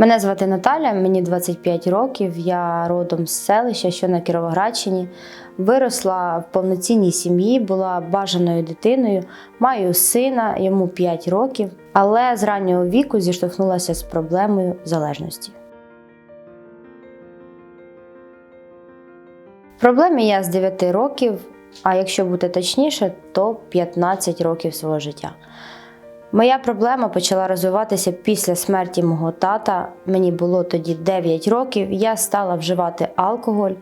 Мене звати Наталя, мені 25 років. Я родом з селища, що на Кіровоградщині. Виросла в повноцінній сім'ї, була бажаною дитиною. Маю сина, йому 5 років, але з раннього віку зіштовхнулася з проблемою залежності. В проблемі я з 9 років, а якщо бути точніше, то 15 років свого життя. Моя проблема почала розвиватися після смерті мого тата. Мені було тоді 9 років. Я стала вживати алкоголь,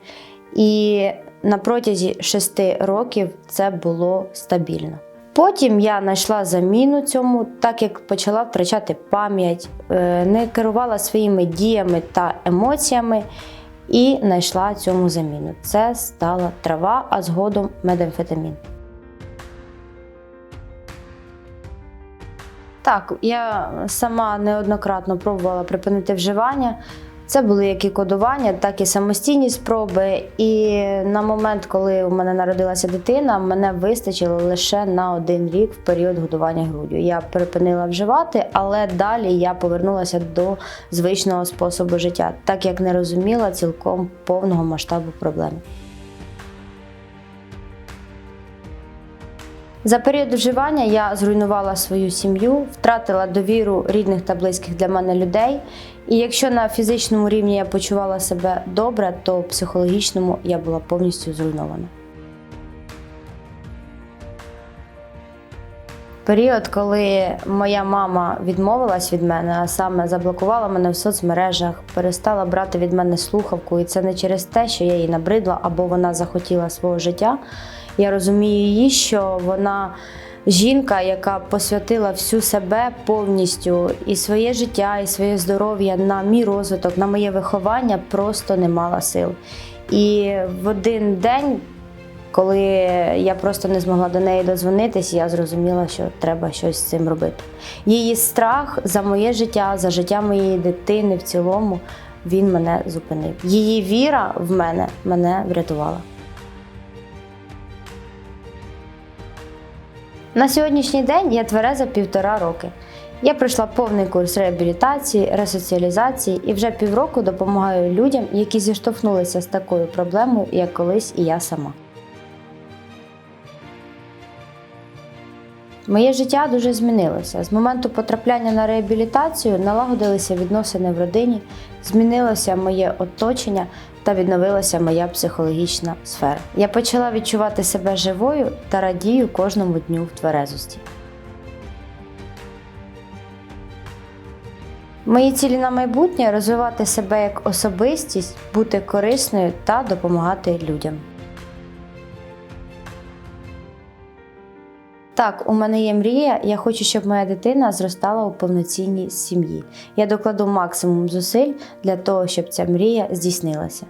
і на протязі 6 років це було стабільно. Потім я знайшла заміну цьому, так як почала втрачати пам'ять, е, не керувала своїми діями та емоціями і знайшла цьому заміну. Це стала трава, а згодом медамфетамін. Так, я сама неоднократно пробувала припинити вживання. Це були як і кодування, так і самостійні спроби. І на момент, коли у мене народилася дитина, мене вистачило лише на один рік в період годування груддю. Я припинила вживати, але далі я повернулася до звичного способу життя, так як не розуміла цілком повного масштабу проблеми. За період вживання я зруйнувала свою сім'ю, втратила довіру рідних та близьких для мене людей. І якщо на фізичному рівні я почувала себе добре, то психологічному я була повністю зруйнована. Період, коли моя мама відмовилась від мене, а саме заблокувала мене в соцмережах, перестала брати від мене слухавку, і це не через те, що я їй набридла або вона захотіла свого життя. Я розумію її, що вона жінка, яка посвятила всю себе повністю і своє життя, і своє здоров'я на мій розвиток, на моє виховання, просто не мала сил. І в один день, коли я просто не змогла до неї дозвонитись, я зрозуміла, що треба щось з цим робити. Її страх за моє життя, за життя моєї дитини в цілому, він мене зупинив. Її віра в мене мене врятувала. На сьогоднішній день я твереза півтора роки. Я пройшла повний курс реабілітації, ресоціалізації і вже півроку допомагаю людям, які зіштовхнулися з такою проблемою, як колись і я сама. Моє життя дуже змінилося. З моменту потрапляння на реабілітацію налагодилися відносини в родині, змінилося моє оточення та відновилася моя психологічна сфера. Я почала відчувати себе живою та радію кожному дню в тверезості. Мої цілі на майбутнє розвивати себе як особистість, бути корисною та допомагати людям. Так, у мене є мрія. Я хочу, щоб моя дитина зростала у повноцінній сім'ї. Я докладу максимум зусиль для того, щоб ця мрія здійснилася.